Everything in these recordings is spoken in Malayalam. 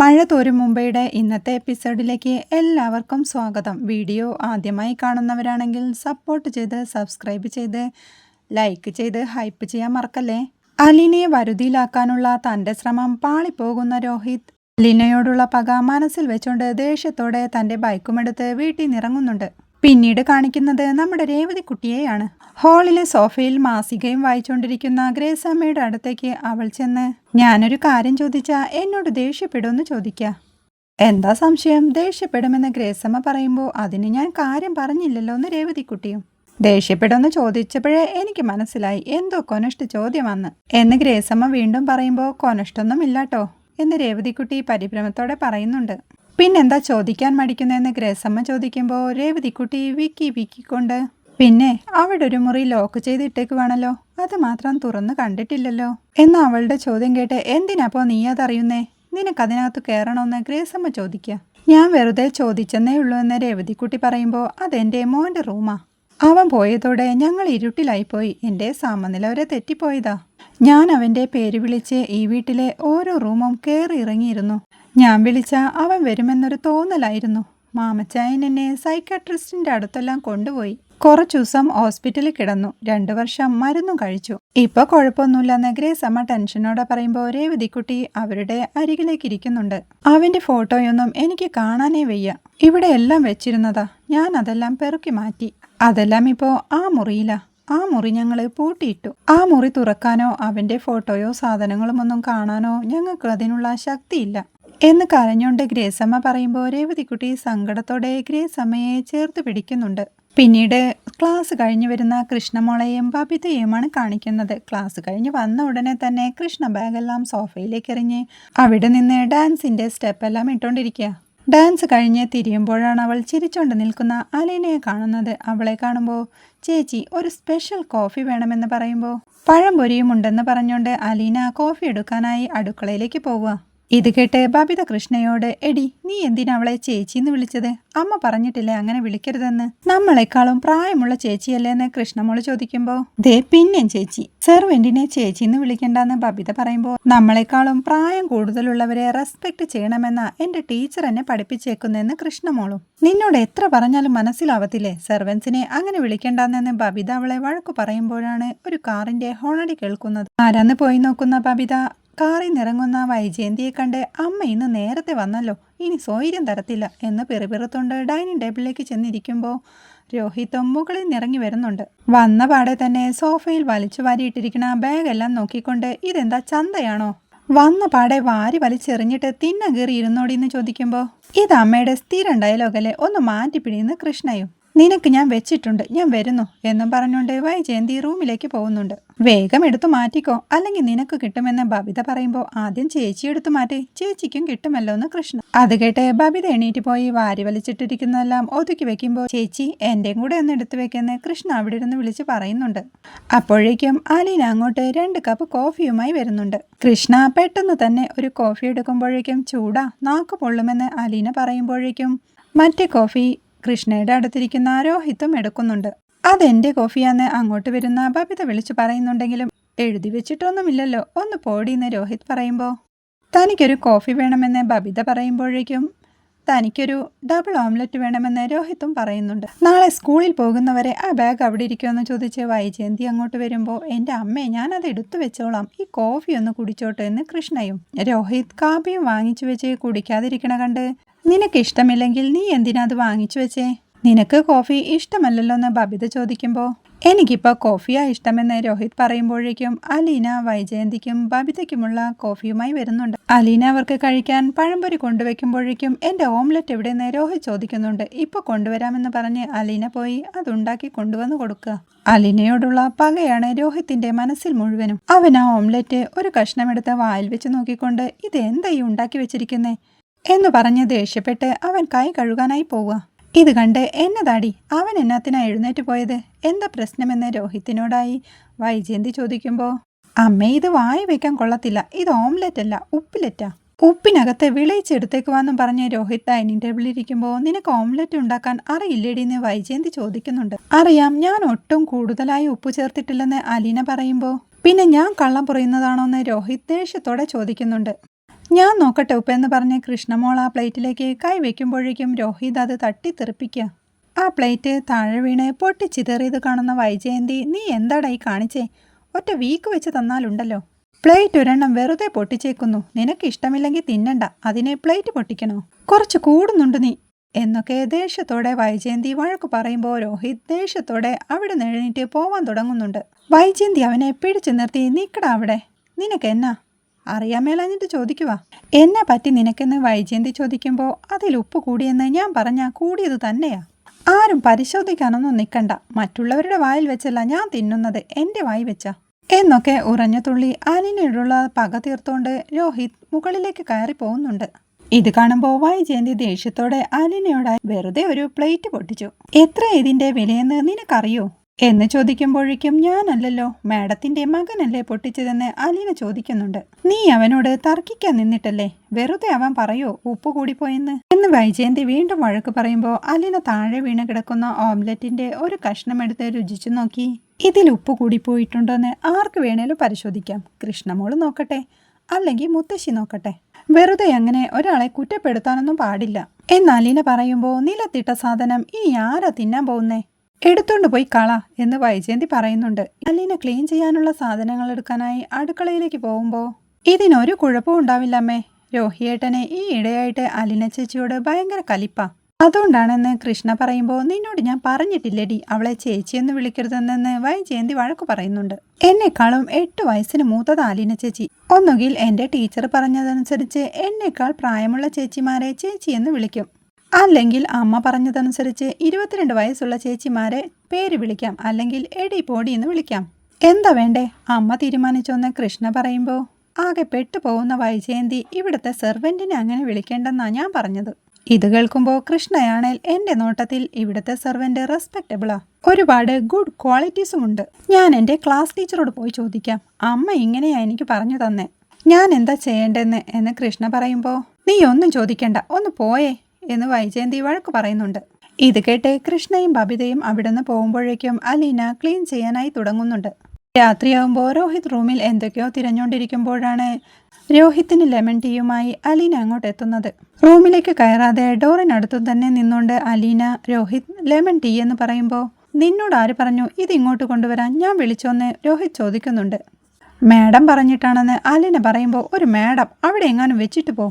മഴ തോരും മുംബൈയുടെ ഇന്നത്തെ എപ്പിസോഡിലേക്ക് എല്ലാവർക്കും സ്വാഗതം. വീഡിയോ ആദ്യമായി കാണുന്നവരാണെങ്കിൽ സപ്പോർട്ട് ചെയ്ത് സബ്സ്ക്രൈബ് ചെയ്ത് ലൈക്ക് ചെയ്ത് ഹൈപ്പ് ചെയ്യാൻ മറക്കല്ലേ? അലിനെ വരുതിയിലാക്കാനുള്ള തന്റെ ശ്രമം പാളിപ്പോകുന്ന രോഹിത്. ലിനയോടുള്ള പക മനസ്സിൽ വെച്ചുകൊണ്ട് ദേഷ്യത്തോടെ തന്റെ ബൈക്കുമെടുത്ത് വീട്ടിൽ നിറങ്ങുന്നുണ്ട് പിന്നീട് കാണിക്കുന്നത് നമ്മുടെ രേവതിക്കുട്ടിയെയാണ്. ഹോളിലെ സോഫയിൽ മാസികയും വായിച്ചുകൊണ്ടിരിക്കുന്ന ഗ്രേസമ്മയുടെ അടുത്തേക്ക് അവൾ ചെന്ന് ഞാനൊരു കാര്യം ചോദിച്ചാൽ എന്നോട് ദേഷ്യപ്പെടുമെന്ന് ചോദിക്ക. എന്താ സംശയം? ദേഷ്യപ്പെടുമെന്ന് ഗ്രേസമ്മ പറയുമ്പോൾ അതിന് ഞാൻ കാര്യം പറഞ്ഞില്ലല്ലോ എന്ന് രേവതിക്കുട്ടിയും. ദേഷ്യപ്പെടുമെന്ന് ചോദിച്ചപ്പോഴേ എനിക്ക് മനസ്സിലായി എന്തോ കൊനഷ്ട ചോദ്യമാന്ന്. എന്ന് ഗ്രേസമ്മ വീണ്ടും പറയുമ്പോൾ കൊനഷ്ടൊന്നും ഇല്ലാട്ടോ എന്ന് രേവതിക്കുട്ടി പരിഭ്രമത്തോടെ പറയുന്നുണ്ട്. പിന്നെന്താ ചോദിക്കാൻ മടിക്കുന്നതെന്ന് ഗ്രേസമ്മ ചോദിക്കുമ്പോൾ രേവതിക്കുട്ടി വിക്കി വിക്കിക്കൊണ്ട് പിന്നെ അവിടെ ഒരു മുറി ലോക്ക് ചെയ്തിട്ടേക്കുവാണല്ലോ അത് മാത്രം തുറന്നു കണ്ടിട്ടില്ലല്ലോ? എന്ന് അവളുടെ ചോദ്യം കേട്ട് എന്തിനാപ്പോ നീ അതറിയുന്നേ? നിനക്കതിനകത്ത് കയറണമെന്ന് ഗ്രേസമ്മ ചോദിക്കുക ഞാൻ വെറുതെ ചോദിച്ചെന്നേ ഉള്ളൂ എന്ന് രേവതിക്കുട്ടി പറയുമ്പോൾ അതെന്റെ മോന്റെ റൂമാ. അവൻ പോയതോടെ ഞങ്ങൾ ഇരുട്ടിലായിപ്പോയി. എന്റെ സമനില വരെ തെറ്റിപ്പോയതാ. ഞാൻ അവന്റെ പേര് വിളിച്ച് ഈ വീട്ടിലെ ഓരോ റൂമും കയറി ഇറങ്ങിയിരുന്നു. ഞാൻ വിളിച്ച അവൻ വരുമെന്നൊരു തോന്നലായിരുന്നു. മാമച്ചായൻ എന്നെ സൈക്കാട്രിസ്റ്റിന്റെ അടുത്തെല്ലാം കൊണ്ടുപോയി. കുറച്ചു ദിവസം ഹോസ്പിറ്റലിൽ കിടന്നു. രണ്ടു വർഷം മരുന്നും കഴിച്ചു. ഇപ്പൊ കുഴപ്പമൊന്നുമില്ലെന്ന് ഗ്രേസമ്മ ടെൻഷനോടെ പറയുമ്പോൾ രേവതിക്കുട്ടി അവരുടെ അരികിലേക്ക് ഇരിക്കുന്നുണ്ട്. അവന്റെ ഫോട്ടോയൊന്നും എനിക്ക് കാണാനേ വയ്യ. ഇവിടെ എല്ലാം വെച്ചിരുന്നതാ. ഞാൻ അതെല്ലാം പെറുക്കി മാറ്റി. അതെല്ലാം ഇപ്പോ ആ മുറിയിലാ. ആ മുറി ഞങ്ങൾ പൂട്ടിയിട്ടു. ആ മുറി തുറക്കാനോ അവന്റെ ഫോട്ടോയോ സാധനങ്ങളും ഒന്നും കാണാനോ ഞങ്ങൾക്ക് അതിനുള്ള ശക്തിയില്ല. എന്ന് കരഞ്ഞുകൊണ്ട് ഗ്രേസമ്മ പറയുമ്പോൾ രേവതിക്കുട്ടി സങ്കടത്തോടെ ഗ്രേസമ്മയെ ചേർത്ത് പിടിക്കുന്നുണ്ട്. പിന്നീട് ക്ലാസ് കഴിഞ്ഞു വരുന്ന കൃഷ്ണമോളെയും ബബിതയുമാണ് കാണിക്കുന്നത്. ക്ലാസ് കഴിഞ്ഞ് വന്ന ഉടനെ തന്നെ കൃഷ്ണ ബാഗെല്ലാം സോഫയിലേക്ക് എറിഞ്ഞ് അവിടെ നിന്ന് ഡാൻസിന്റെ സ്റ്റെപ്പെല്ലാം ഇട്ടുകൊണ്ടിരിക്കുക ഡാൻസ് കഴിഞ്ഞ് തിരിയുമ്പോഴാണ് അവൾ ചിരിച്ചുകൊണ്ട് നിൽക്കുന്ന അലീനയെ കാണുന്നത്. അവളെ കാണുമ്പോൾ ചേച്ചി ഒരു സ്പെഷ്യൽ കോഫി വേണമെന്ന് പറയുമ്പോൾ പഴംപൊരിയും ഉണ്ടെന്ന് പറഞ്ഞുകൊണ്ട് അലീന കോഫി എടുക്കാനായി അടുക്കളയിലേക്ക് പോവുക. ഇത് കേട്ട് ബബിത കൃഷ്ണയോട് എടി നീ എന്തിനാ അവളെ ചേച്ചിന്ന് വിളിച്ചത്? അമ്മ പറഞ്ഞിട്ടില്ലേ അങ്ങനെ വിളിക്കരുതെന്ന്? നമ്മളെക്കാളും പ്രായമുള്ള ചേച്ചിയല്ലേ എന്ന് കൃഷ്ണമോൾ ചോദിക്കുമ്പോ ദേ പിന്നെയും ചേച്ചി സെർവെന്റിനെ ചേച്ചിന്ന് വിളിക്കണ്ടെന്ന് ബബിത പറയുമ്പോൾ നമ്മളെക്കാളും പ്രായം കൂടുതലുള്ളവരെ റെസ്പെക്ട് ചെയ്യണമെന്ന എന്റെ ടീച്ചർ എന്നെ പഠിപ്പിച്ചേക്കുന്നെന്ന് കൃഷ്ണമോളും. നിന്നോട് എത്ര പറഞ്ഞാലും മനസ്സിലാവത്തില്ലേ? സെർവൻസിനെ അങ്ങനെ വിളിക്കണ്ടെന്ന് ബബിത അവളെ വഴക്കു പറയുമ്പോഴാണ് ഒരു കാറിന്റെ ഹോണടി കേൾക്കുന്നത്. ആരാന്ന് പോയി നോക്കുന്ന ബബിത? കാറിൽ നിറങ്ങുന്ന വൈജയന്തിയെ കണ്ട് അമ്മ ഇന്ന് നേരത്തെ വന്നല്ലോ ഇനി സൗകര്യം തരത്തില്ല എന്ന് പെറുപിറുത്തോണ്ട് ഡൈനിങ് ടേബിളിലേക്ക് ചെന്നിരിക്കുമ്പോൾ രോഹിത്തും മുകളിൽ നിറങ്ങി വരുന്നുണ്ട്. വന്ന പാടെ തന്നെ സോഫയിൽ വലിച്ചു വാരിയിട്ടിരിക്കുന്ന ബാഗെല്ലാം നോക്കിക്കൊണ്ട് ഇതെന്താ ചന്തയാണോ? വന്ന പാടെ വാരി വലിച്ചെറിഞ്ഞിട്ട് തിന്ന കയറി ഇരുന്നോടി എന്ന് ചോദിക്കുമ്പോൾ ഇത് അമ്മയുടെ സ്ഥിരം ഡയലോഗല്ലേ ഒന്ന് മാറ്റിപ്പിടിയുന്ന കൃഷ്ണയും. നിനക്ക് ഞാൻ വെച്ചിട്ടുണ്ട് ഞാൻ വരുന്നു എന്നും പറഞ്ഞുകൊണ്ട് വൈജയന്തി റൂമിലേക്ക് പോകുന്നുണ്ട്. വേഗം എടുത്തു മാറ്റിക്കോ അല്ലെങ്കിൽ നിനക്ക് കിട്ടുമെന്ന് ബബിത പറയുമ്പോൾ ആദ്യം ചേച്ചി എടുത്തു മാറ്റി ചേച്ചിക്കും കിട്ടുമല്ലോ എന്ന് കൃഷ്ണ. അത് കേട്ട് ബബിത എണീറ്റ് പോയി വാരി വലിച്ചിട്ടിരിക്കുന്നതെല്ലാം ഒതുക്കി വെക്കുമ്പോൾ ചേച്ചി എന്റെയും കൂടെ ഒന്ന് എടുത്തു വെക്കുന്ന കൃഷ്ണ അവിടെ ഇരുന്ന് വിളിച്ച് പറയുന്നുണ്ട്. അപ്പോഴേക്കും അലീന അങ്ങോട്ട് രണ്ട് കപ്പ് കോഫിയുമായി വരുന്നുണ്ട്. കൃഷ്ണ പെട്ടെന്ന് തന്നെ ഒരു കോഫി എടുക്കുമ്പോഴേക്കും ചൂടാ നാക്ക് പൊള്ളുമെന്ന് അലീന പറയുമ്പോഴേക്കും മറ്റേ കോഫി കൃഷ്ണയുടെ അടുത്തിരിക്കുന്ന ആരോഹിത്വം എടുക്കുന്നുണ്ട്. അതെന്റെ കോഫിയാന്ന് അങ്ങോട്ട് വരുന്ന ബബിത വിളിച്ചു പറയുന്നുണ്ടെങ്കിലും എഴുതി വെച്ചിട്ടൊന്നുമില്ലല്ലോ. ഒന്ന് പോടിയെന്ന് രോഹിത് പറയുമ്പോൾ തനിക്കൊരു കോഫി വേണമെന്ന് ബബിത പറയുമ്പോഴേക്കും തനിക്കൊരു ഡബിൾ ഓംലെറ്റ് വേണമെന്ന് രോഹിത്തും പറയുന്നുണ്ട്. നാളെ സ്കൂളിൽ പോകുന്നവരെ ആ ബാഗ് അവിടെ ഇരിക്കുമെന്ന് ചോദിച്ച് വൈജയന്തി അങ്ങോട്ട് വരുമ്പോൾ എന്റെ അമ്മയെ ഞാനത് എടുത്തു വെച്ചോളാം. ഈ കോഫി ഒന്ന് കുടിച്ചോട്ടെ എന്ന് കൃഷ്ണയും രോഹിത് കാപ്പിയും വാങ്ങിച്ചു വെച്ച് കുടിക്കാതിരിക്കണ കണ്ട് നിനക്ക് ഇഷ്ടമില്ലെങ്കിൽ നീ എന്തിനാ അത് വാങ്ങിച്ചു വെച്ചേ? നിനക്ക് കോഫി ഇഷ്ടമല്ലല്ലോ എന്ന് ബബിത ചോദിക്കുമ്പോൾ എനിക്കിപ്പോൾ കോഫിയാണ് ഇഷ്ടമെന്ന് രോഹിത് പറയുമ്പോഴേക്കും അലീന വൈജയന്തിക്കും ബബിതയ്ക്കുമുള്ള കോഫിയുമായി വരുന്നുണ്ട്. അലീന അവർക്ക് കഴിക്കാൻ പഴംപൊരി കൊണ്ടുവയ്ക്കുമ്പോഴേക്കും എന്റെ ഓംലെറ്റ് എവിടെയെന്ന് രോഹിത് ചോദിക്കുന്നുണ്ട്. ഇപ്പോൾ കൊണ്ടുവരാമെന്ന് പറഞ്ഞ് അലീന പോയി അതുണ്ടാക്കി കൊണ്ടുവന്ന് കൊടുക്കുക. അലീനയോടുള്ള പകയാണ് രോഹിത്തിന്റെ മനസ്സിൽ മുഴുവനും. അവൻ ആ ഓംലെറ്റ് ഒരു കഷ്ണമെടുത്ത് വായിൽ വെച്ച് നോക്കിക്കൊണ്ട് ഇത് എന്തായി ഉണ്ടാക്കി വെച്ചിരിക്കുന്നേ? എന്ന് പറഞ്ഞ് ദേഷ്യപ്പെട്ട് അവൻ കൈ കഴുകാനായി പോവുക. ഇത് കണ്ട് എന്നതാടി അവൻ എന്നാത്തിനാ എഴുന്നേറ്റ് പോയത്? എന്താ പ്രശ്നമെന്ന് രോഹിത്തിനോടായി. വൈജയന്തി ചോദിക്കുമ്പോൾ അമ്മ ഇത് വായി വെക്കാൻ കൊള്ളത്തില്ല. ഇത് ഓംലെറ്റ് അല്ല ഉപ്പിലെറ്റാ. ഉപ്പിനകത്ത് വിളയിച്ചെടുത്തേക്കുവാന്നും പറഞ്ഞ് രോഹിത് ഡൈനിങ് ടേബിളിൽ ഇരിക്കുമ്പോൾ നിനക്ക് ഓംലെറ്റ് ഉണ്ടാക്കാൻ അറിയില്ലേടി എന്ന് വൈജയന്തി ചോദിക്കുന്നുണ്ട്. അറിയാം ഞാൻ ഒട്ടും കൂടുതലായി ഉപ്പ് ചേർത്തിട്ടില്ലെന്ന് അലീന പറയുമ്പോൾ പിന്നെ ഞാൻ കള്ളം പറയുന്നതാണോ എന്ന് രോഹിത് ദേഷ്യത്തോടെ ചോദിക്കുന്നുണ്ട്. ഞാൻ നോക്കട്ടെ ഉപ്പെന്ന് പറഞ്ഞ് കൃഷ്ണമോൾ ആ പ്ലേറ്റിലേക്ക് കൈ വെക്കുമ്പോഴേക്കും രോഹിത് അത് തട്ടിത്തെറിപ്പിക്കുക ആ പ്ലേറ്റ് താഴെ വീണ് പൊട്ടിച്ചിതറിയത് കാണുന്ന വൈജയന്തി നീ എന്താടായി കാണിച്ചേ? ഒറ്റ വീക്ക് വെച്ച് തന്നാലുണ്ടല്ലോ. പ്ലേറ്റ് ഒരെണ്ണം വെറുതെ പൊട്ടിച്ചേക്കുന്നു. നിനക്ക് ഇഷ്ടമില്ലെങ്കിൽ തിന്നണ്ട. അതിനെ പ്ലേറ്റ് പൊട്ടിക്കണോ? കുറച്ച് കൂടുന്നുണ്ട് നീ. എന്നൊക്കെ ദേഷ്യത്തോടെ വൈജയന്തി വഴക്ക് പറയുമ്പോൾ രോഹിത് ദേഷ്യത്തോടെ അവിടെ നിഴഞ്ഞിട്ട് പോവാൻ തുടങ്ങുന്നുണ്ട്. വൈജയന്തി അവനെ പിടിച്ചു നിർത്തി നിൽക്കടാ അവിടെ. നിനക്ക് എന്നാ അറിയാൻ മേലാഞ്ഞിട്ട് ചോദിക്കുക എന്നെ പറ്റി നിനക്കെന്ന് വൈജയന്തി ചോദിക്കുമ്പോൾ അതിൽ ഉപ്പ് കൂടിയെന്ന് ഞാൻ പറഞ്ഞാൽ കൂടിയത് തന്നെയാ. ആരും പരിശോധിക്കാനൊന്നും നിൽക്കണ്ട മറ്റുള്ളവരുടെ വായിൽ വെച്ചല്ല ഞാൻ തിന്നുന്നത്. എന്റെ വായി വെച്ചാ. എന്നൊക്കെ ഉറഞ്ഞ തുള്ളി അനിനോടുള്ള പക തീർത്തോണ്ട് രോഹിത് മുകളിലേക്ക് കയറി പോകുന്നുണ്ട്. ഇത് കാണുമ്പോൾ വൈജയന്തി ദേഷ്യത്തോടെ അലിനയോടായി വെറുതെ ഒരു പ്ലേറ്റ് പൊട്ടിച്ചു. എത്ര ഇതിന്റെ വിലയെന്ന് നിനക്കറിയോ? എന്ന് ചോദിക്കുമ്പോഴേക്കും ഞാനല്ലല്ലോ മാഡത്തിന്റെ മകനല്ലേ പൊട്ടിച്ചതെന്ന് അലീന ചോദിക്കുന്നുണ്ട്. നീ അവനോട് തർക്കിക്കാൻ നിന്നിട്ടല്ലേ? വെറുതെ അവൻ പറയോ ഉപ്പ് കൂടിപ്പോയെന്ന്? എന്ന് വൈജയന്തി വീണ്ടും വഴക്ക് പറയുമ്പോൾ അലീന താഴെ വീണ് കിടക്കുന്ന ഓംലെറ്റിന്റെ ഒരു കഷ്ണം എടുത്ത് രുചിച്ചു നോക്കി. ഇതിൽ ഉപ്പ് കൂടിപ്പോയിട്ടുണ്ടോന്ന് ആർക്ക് വേണേലും പരിശോധിക്കാം. കൃഷ്ണമോൾ നോക്കട്ടെ അല്ലെങ്കിൽ മുത്തശ്ശി നോക്കട്ടെ. വെറുതെ അങ്ങനെ ഒരാളെ കുറ്റപ്പെടുത്താനൊന്നും പാടില്ല. എന്ന് അലീന പറയുമ്പോൾ നിലത്തിട്ട സാധനം ഇനി ആരാ തിന്നാൻ പോകുന്നേ? എടുത്തോണ്ട് പോയി കള എന്ന് വൈജയന്തി പറയുന്നുണ്ട്. അല്ലിനെ ക്ലീൻ ചെയ്യാനുള്ള സാധനങ്ങൾ എടുക്കാനായി അടുക്കളയിലേക്ക് പോകുമ്പോൾ ഇതിനൊരു കുഴപ്പവും ഉണ്ടാവില്ലമ്മേ രോഹിയേട്ടനെ ഈ ഇടയായിട്ട് അലിന ചേച്ചിയോട് ഭയങ്കര കലിപ്പ. അതുകൊണ്ടാണെന്ന് കൃഷ്ണ പറയുമ്പോൾ നിന്നോട് ഞാൻ പറഞ്ഞിട്ടില്ലടി അവളെ ചേച്ചിയെന്ന് വിളിക്കരുതെന്ന് വൈജയന്തി വഴക്കു പറയുന്നുണ്ട്. എന്നെക്കാളും എട്ട് വയസ്സിന് മൂത്തത് അലിന ചേച്ചി. ഒന്നുകിൽ എന്റെ ടീച്ചർ പറഞ്ഞതനുസരിച്ച് എന്നെക്കാൾ പ്രായമുള്ള ചേച്ചിമാരെ ചേച്ചിയെന്ന് വിളിക്കും. അല്ലെങ്കിൽ അമ്മ പറഞ്ഞതനുസരിച്ച് ഇരുപത്തിരണ്ട് വയസ്സുള്ള ചേച്ചിമാരെ പേര് വിളിക്കാം അല്ലെങ്കിൽ എടി പോടി എന്ന് വിളിക്കാം. എന്താ വേണ്ടേ? അമ്മ തീരുമാനിച്ചോന്ന് കൃഷ്ണ പറയുമ്പോൾ ആകെ പെട്ടുപോകുന്ന വൈജയന്തി ഇവിടുത്തെ സെർവന്റിനെ അങ്ങനെ വിളിക്കേണ്ടെന്നാ ഞാൻ പറഞ്ഞത്. ഇത് കേൾക്കുമ്പോൾ കൃഷ്ണയാണേൽ എന്റെ നോട്ടത്തിൽ ഇവിടുത്തെ സെർവന്റ് റെസ്പെക്റ്റബിളാ. ഒരുപാട് ഗുഡ് ക്വാളിറ്റീസും ഉണ്ട് ഞാൻ എന്റെ ക്ലാസ് ടീച്ചറോട് പോയി ചോദിക്കാം അമ്മ ഇങ്ങനെയാ എനിക്ക് പറഞ്ഞു തന്നെ? ഞാൻ എന്താ ചെയ്യേണ്ടതെന്ന് എന്ന് കൃഷ്ണ പറയുമ്പോൾ നീ ഒന്നും ചോദിക്കണ്ട ഒന്ന് പോയേ. എന്ന് വൈജയന്തി വഴക്ക് പറയുന്നുണ്ട്. ഇത് കേട്ട് കൃഷ്ണയും ബബിതയും അവിടുന്ന് പോകുമ്പോഴേക്കും അലീന ക്ലീൻ ചെയ്യാനായി തുടങ്ങുന്നുണ്ട്. രാത്രിയാവുമ്പോൾ രോഹിത് റൂമിൽ എന്തൊക്കെയോ തിരഞ്ഞുകൊണ്ടിരിക്കുമ്പോഴാണ് രോഹിത്തിന് ലെമൺ ടീയുമായി അലീന അങ്ങോട്ട് എത്തുന്നത്. റൂമിലേക്ക് കയറാതെ ഡോറിനടുത്തു തന്നെ നിന്നുകൊണ്ട് അലീന രോഹിത് ലെമൺ ടീ എന്ന് പറയുമ്പോൾ നിന്നോട് ആര് പറഞ്ഞു ഇത് ഇങ്ങോട്ട് കൊണ്ടുവരാൻ ഞാൻ വിളിച്ചോന്ന് രോഹിത് ചോദിക്കുന്നുണ്ട്. മാഡം പറഞ്ഞിട്ടാണെന്ന് അലീന പറയുമ്പോൾ ഒരു മാഡം അവിടെ എങ്ങാനും വെച്ചിട്ട് പോ.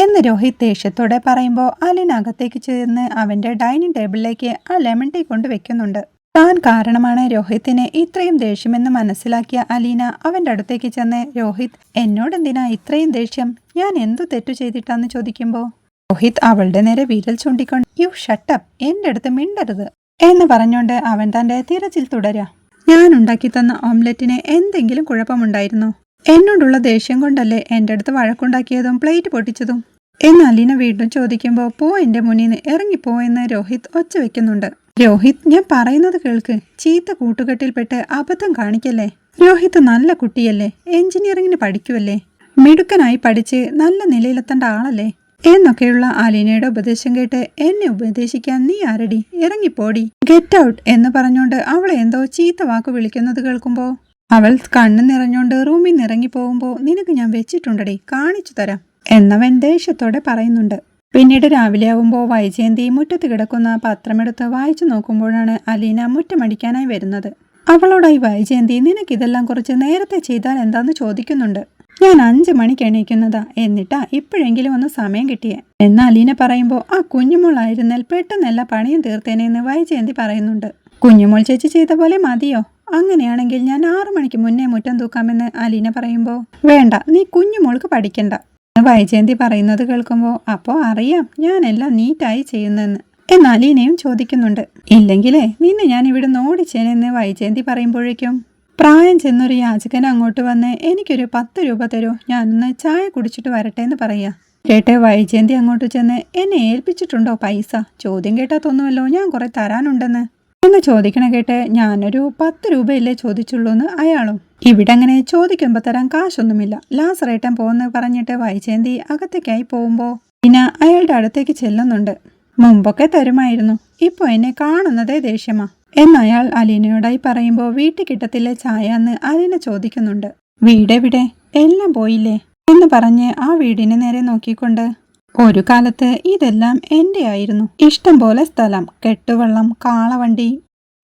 എന്ന് രോഹിത് ദേഷ്യത്തോടെ പറയുമ്പോൾ അലിൻ അകത്തേക്ക് ചെന്ന് അവന്റെ ഡൈനിങ് ടേബിളിലേക്ക് ആ ലെമൺ ടീ കൊണ്ട് വെക്കുന്നുണ്ട്. താൻ കാരണമാണ് രോഹിത്തിന് ഇത്രയും ദേഷ്യമെന്ന് മനസ്സിലാക്കിയ അലീന അവന്റെ അടുത്തേക്ക് ചെന്ന് രോഹിത് എന്നോട് എന്തിനാ ഇത്രയും ദേഷ്യം? ഞാൻ എന്തു തെറ്റു ചെയ്തിട്ടാന്ന് ചോദിക്കുമ്പോൾ രോഹിത് അവളുടെ നേരെ വിരൽ ചൂണ്ടിക്കൊണ്ട് യു ഷട്ടപ്പ് എന്റെ അടുത്ത് മിണ്ടരുത് എന്ന് പറഞ്ഞുകൊണ്ട് അവൻ തന്റെ തിരച്ചിൽ തുടരാ. ഞാൻ ഉണ്ടാക്കി തന്ന ഓംലെറ്റിന് എന്തെങ്കിലും കുഴപ്പമുണ്ടായിരുന്നോ? എന്നോടുള്ള ദേഷ്യം കൊണ്ടല്ലേ എന്റെ അടുത്ത് വഴക്കുണ്ടാക്കിയതും പ്ലേറ്റ് പൊട്ടിച്ചതും? എന്ന് അലീന വീണ്ടും ചോദിക്കുമ്പോൾ പോ എന്റെ മുന്നിൽ നിന്ന് ഇറങ്ങിപ്പോ എന്ന് രോഹിത് ഒച്ച വെക്കുന്നുണ്ട്. രോഹിത് ഞാൻ പറയുന്നത് കേൾക്ക്. ചീത്ത കൂട്ടുകെട്ടിൽപ്പെട്ട് അബദ്ധം കാണിക്കല്ലേ? രോഹിത് നല്ല കുട്ടിയല്ലേ. എഞ്ചിനീയറിംഗിന് പഠിക്കുമല്ലേ മിടുക്കനായി പഠിച്ച് നല്ല നിലയിലെത്തേണ്ട ആളല്ലേ എന്നൊക്കെയുള്ള അലീനയുടെ ഉപദേശം കേട്ട് എന്നെ ഉപദേശിക്കാൻ നീ ആരടി? ഇറങ്ങിപ്പോടി. ഗെറ്റ് ഔട്ട് എന്ന് പറഞ്ഞുകൊണ്ട് അവളെ എന്തോ ചീത്ത വാക്ക് വിളിക്കുന്നത് കേൾക്കുമ്പോൾ അവൾ കണ്ണു നിറഞ്ഞോണ്ട് റൂമിൽ നിറങ്ങി പോകുമ്പോൾ നിനക്ക് ഞാൻ വെച്ചിട്ടുണ്ടടി കാണിച്ചു തരാം എന്നവൻ ദേഷ്യത്തോടെ പറയുന്നുണ്ട്. പിന്നീട് രാവിലെ ആവുമ്പോൾ വൈജയന്തി മുറ്റത്ത് കിടക്കുന്ന പത്രമെടുത്ത് വായിച്ചു നോക്കുമ്പോഴാണ് അലീന മുറ്റമടിക്കാനായി വരുന്നത്. അവളോടായി വൈജയന്തി നിനക്കിതെല്ലാം കുറച്ച് നേരത്തെ ചെയ്താൽ എന്താന്ന് ചോദിക്കുന്നുണ്ട്. ഞാൻ അഞ്ചു മണിക്ക് എണീക്കുന്നതാ എന്നിട്ടാ ഇപ്പോഴെങ്കിലും ഒന്ന് സമയം കിട്ടിയേ. എന്ന് അലീന പറയുമ്പോൾ ആ കുഞ്ഞുമോളായിരുന്നാൽ പെട്ടെന്ന് എല്ലാ പണിയും തീർത്തേനെന്ന് വൈജയന്തി പറയുന്നുണ്ട്. കുഞ്ഞുമോൾ ചേച്ചി ചെയ്ത പോലെ മതിയോ? അങ്ങനെയാണെങ്കിൽ ഞാൻ ആറു മണിക്ക് മുന്നേ മുറ്റം തൂക്കാമെന്ന് അലീന പറയുമ്പോൾ വേണ്ട നീ കുഞ്ഞുമോൾക്ക് പഠിക്കണ്ട. വൈജയന്തി പറയുന്നത് കേൾക്കുമ്പോൾ അപ്പോൾ അറിയാം ഞാനെല്ലാം നീറ്റായി ചെയ്യുന്നെന്ന്. എന്ന് അലീനയും ചോദിക്കുന്നുണ്ട്. ഇല്ലെങ്കിലേ നിന്നെ ഞാൻ ഇവിടെ ഓടിച്ചേനെന്ന് വൈജയന്തി പറയുമ്പോഴേക്കും പ്രായം ചെന്നൊരു യാചകൻ അങ്ങോട്ട് വന്ന് എനിക്കൊരു പത്ത് രൂപ തരൂ ഞാനൊന്ന് ചായ കുടിച്ചിട്ട് വരട്ടെ എന്ന് പറയാ. കേട്ടെ വൈജയന്തി അങ്ങോട്ട് ചെന്ന് എന്നെ ഏൽപ്പിച്ചിട്ടുണ്ടോ പൈസ? ചോദ്യം കേട്ടാ തോന്നുമല്ലോ ഞാൻ കുറെ തരാനുണ്ടെന്ന്. എന്ന് ചോദിക്കണ കേട്ട് ഞാനൊരു പത്ത് രൂപയല്ലേ ചോദിച്ചുള്ളൂ എന്ന് അയാളും ഇവിടെ അങ്ങനെ ചോദിക്കുമ്പോൾ തരാൻ കാശൊന്നുമില്ല. ലാസറേട്ടൻ പോകുന്ന പറഞ്ഞിട്ട് വൈജയന്തി അകത്തേക്കായി പോകുമ്പോൾ പിന്നെ അയാളുടെ അടുത്തേക്ക് ചെല്ലുന്നുണ്ട്. മുമ്പൊക്കെ തരുമായിരുന്നു. ഇപ്പോൾ എന്നെ കാണുന്നതേ ദേഷ്യമാ. എന്നയാൾ അലീനയോടായി പറയുമ്പോൾ വീട്ടിൽ കിട്ടത്തില്ല ചായ എന്ന് അലീന ചോദിക്കുന്നുണ്ട്. വീടെവിടെ? എല്ലാം പോയില്ലേ? എന്ന് പറഞ്ഞ് ആ വീടിന് നേരെ നോക്കിക്കൊണ്ട് ഒരു കാലത്ത് ഇതെല്ലാം എന്റെ ആയിരുന്നു. ഇഷ്ടം പോലെ സ്ഥലം കെട്ടുവള്ളം കാളവണ്ടി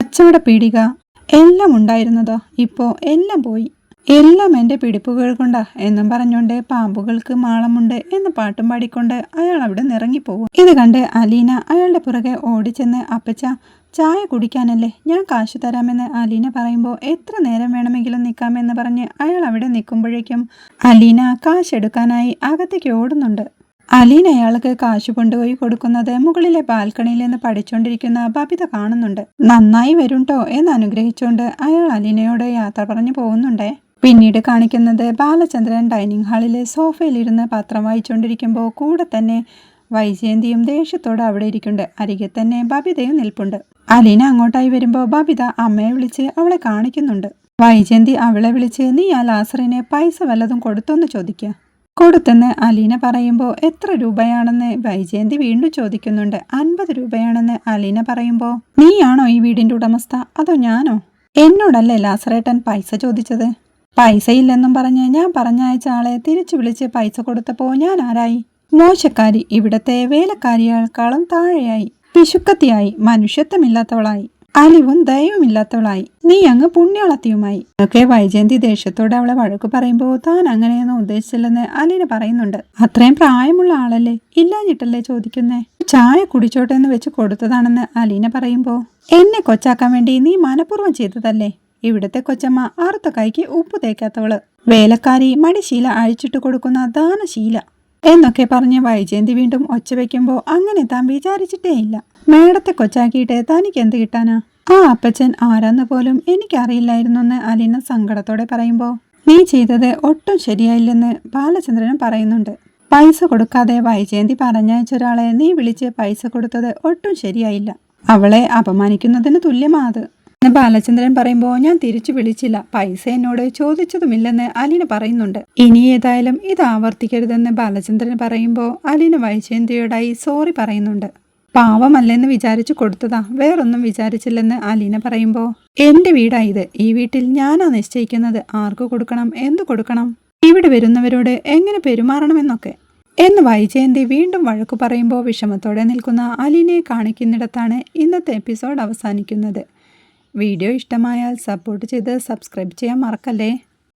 കച്ചവട പീടിക എല്ലാം ഉണ്ടായിരുന്നതോ ഇപ്പോ എല്ലാം പോയി. എല്ലാം എന്റെ പിടിപ്പുകൾ കൊണ്ടാ എന്നും പറഞ്ഞുകൊണ്ട് പാമ്പുകൾക്ക് മാളമുണ്ട് എന്ന് പാട്ടും പാടിക്കൊണ്ട് അയാൾ അവിടെ നിറങ്ങിപ്പോവും ഇത് കണ്ട് അലീന അയാളുടെ പുറകെ ഓടിച്ചെന്ന് അപ്പച്ച ചായ കുടിക്കാനല്ലേ? ഞാൻ കാശ് തരാമെന്ന് അലീന പറയുമ്പോൾ എത്ര നേരം വേണമെങ്കിലും നിൽക്കാമെന്ന് പറഞ്ഞ് അയാൾ അവിടെ നിൽക്കുമ്പോഴേക്കും അലീന കാശെടുക്കാനായി അകത്തേക്ക് ഓടുന്നുണ്ട്. അലീന അയാൾക്ക് കാശ് കൊണ്ടുപോയി കൊടുക്കുന്നത് മുകളിലെ ബാൽക്കണിയിൽ നിന്ന് പഠിച്ചുകൊണ്ടിരിക്കുന്ന ബബിത കാണുന്നുണ്ട്. നന്നായി വരുംട്ടോ എന്ന് അനുഗ്രഹിച്ചുകൊണ്ട് അയാൾ അലീനയോട് യാത്ര പറഞ്ഞു പോകുന്നുണ്ടേ. പിന്നീട് കാണിക്കുന്നത് ബാലചന്ദ്രൻ ഡൈനിങ് ഹാളിലെ സോഫയിലിരുന്ന് പത്രം വായിച്ചുകൊണ്ടിരിക്കുമ്പോൾ കൂടെ തന്നെ വൈജയന്തിയും ദേഷ്യത്തോടെ അവിടെ ഇരിക്കുന്നുണ്ട്. അരികെ തന്നെ ബബിതയും നിൽപ്പുണ്ട്. അലീന അങ്ങോട്ടായി വരുമ്പോൾ ബബിത അമ്മയെ വിളിച്ച് അവളെ കാണിക്കുന്നുണ്ട്. വൈജയന്തി അവളെ വിളിച്ച് നീ ആ ലാസറിനെ പൈസ വല്ലതും കൊടുത്തോന്ന് ചോദിക്കുക കൊടുത്തെന്ന് അലീന പറയുമ്പോൾ എത്ര രൂപയാണെന്ന് വൈജയന്തി വീണ്ടും ചോദിക്കുന്നുണ്ട്. അൻപത് രൂപയാണെന്ന് അലീന പറയുമ്പോൾ നീയാണോ ഈ വീടിന്റെ ഉടമസ്ഥ? അതോ ഞാനോ? എന്നോടല്ലേ ലാസറേട്ടൻ പൈസ ചോദിച്ചത്? പൈസ ഇല്ലെന്നും പറഞ്ഞ് ഞാൻ പറഞ്ഞയച്ച ആളെ തിരിച്ചു വിളിച്ച് പൈസ കൊടുത്തപ്പോൾ ഞാൻ ആരായി? മോശക്കാരി ഇവിടത്തെ വേലക്കാരിയേക്കാളും താഴെയായി. പിശുക്കത്തിയായി. മനുഷ്യത്വമില്ലാത്തവളായി. അലിവും ദയവുമില്ലാത്തവളായി. നീ അങ്ങ് പുണ്യാളത്തിയുമായി. ഒക്കെ വൈജയന്തി ദേഷ്യത്തോടെ അവളെ വഴക്ക് പറയുമ്പോൾ താൻ അങ്ങനെയൊന്നും ഉദ്ദേശിച്ചില്ലെന്ന് അലിന് പറയുന്നുണ്ട്. അത്രയും പ്രായമുള്ള ആളല്ലേ? ഇല്ലാഞ്ഞിട്ടല്ലേ ചോദിക്കുന്നേ? ചായ കുടിച്ചോട്ടെ എന്ന് വെച്ച് കൊടുത്തതാണെന്ന് അലീന പറയുമ്പോൾ എന്നെ കൊച്ചാക്കാൻ വേണ്ടി നീ മനഃപൂർവം ചെയ്തതല്ലേ? ഇവിടുത്തെ കൊച്ചമ്മ അറുത്ത കൈക്ക് ഉപ്പ് തേക്കാത്തവൾ. വേലക്കാരി മടിശീല അഴിച്ചിട്ട് കൊടുക്കുന്ന ദാനശീല. എന്നൊക്കെ പറഞ്ഞ് വൈജയന്തി വീണ്ടും ഒച്ച വെക്കുമ്പോൾ അങ്ങനെ താൻ വിചാരിച്ചിട്ടേ ഇല്ല. മേടത്തെ കൊച്ചാക്കിയിട്ട് തനിക്ക് എന്ത് കിട്ടാനാ? ആ അപ്പച്ചൻ ആരാന്ന് പോലും എനിക്കറിയില്ലായിരുന്നെന്ന് അലീന സങ്കടത്തോടെ പറയുമ്പോൾ നീ ചെയ്തത് ഒട്ടും ശരിയായില്ലെന്ന് ബാലചന്ദ്രനും പറയുന്നുണ്ട്. പൈസ കൊടുക്കാതെ വൈജയന്തി പറഞ്ഞയച്ച ഒരാളെ നീ വിളിച്ച് പൈസ കൊടുത്തത് ഒട്ടും ശരിയായില്ല. അവളെ അപമാനിക്കുന്നതിന് തുല്യമാ അത്. എന്ന് ബാലചന്ദ്രൻ പറയുമ്പോൾ ഞാൻ തിരിച്ചു വിളിച്ചില്ല. പൈസ എന്നോട് ചോദിച്ചതുമില്ലെന്ന് അലീന പറയുന്നുണ്ട്. ഇനി ഏതായാലും ഇത് ആവർത്തിക്കരുതെന്ന് ബാലചന്ദ്രൻ പറയുമ്പോൾ അലീന വൈജയന്തിയോടായി സോറി പറയുന്നുണ്ട്. പാവമല്ലെന്ന് വിചാരിച്ചു കൊടുത്തതാ. വേറൊന്നും വിചാരിച്ചില്ലെന്ന് അലീന പറയുമ്പോൾ എന്റെ വീടാ ഇത്. ഈ വീട്ടിൽ ഞാനാ നിശ്ചയിക്കുന്നത്. ആർക്ക് കൊടുക്കണം? എന്തു കൊടുക്കണം? ഇവിടെ വരുന്നവരോട് എങ്ങനെ പെരുമാറണമെന്നൊക്കെ. എന്ന് വൈജയന്തി വീണ്ടും വഴക്കു പറയുമ്പോൾ വിഷമത്തോടെ നിൽക്കുന്ന അലീനയെ കാണിക്കുന്നിടത്താണ് ഇന്നത്തെ എപ്പിസോഡ് അവസാനിക്കുന്നത്. വീഡിയോ ഇഷ്ടമായാൽ സപ്പോർട്ട് ചെയ്ത് സബ്സ്ക്രൈബ് ചെയ്യാൻ മറക്കല്ലേ?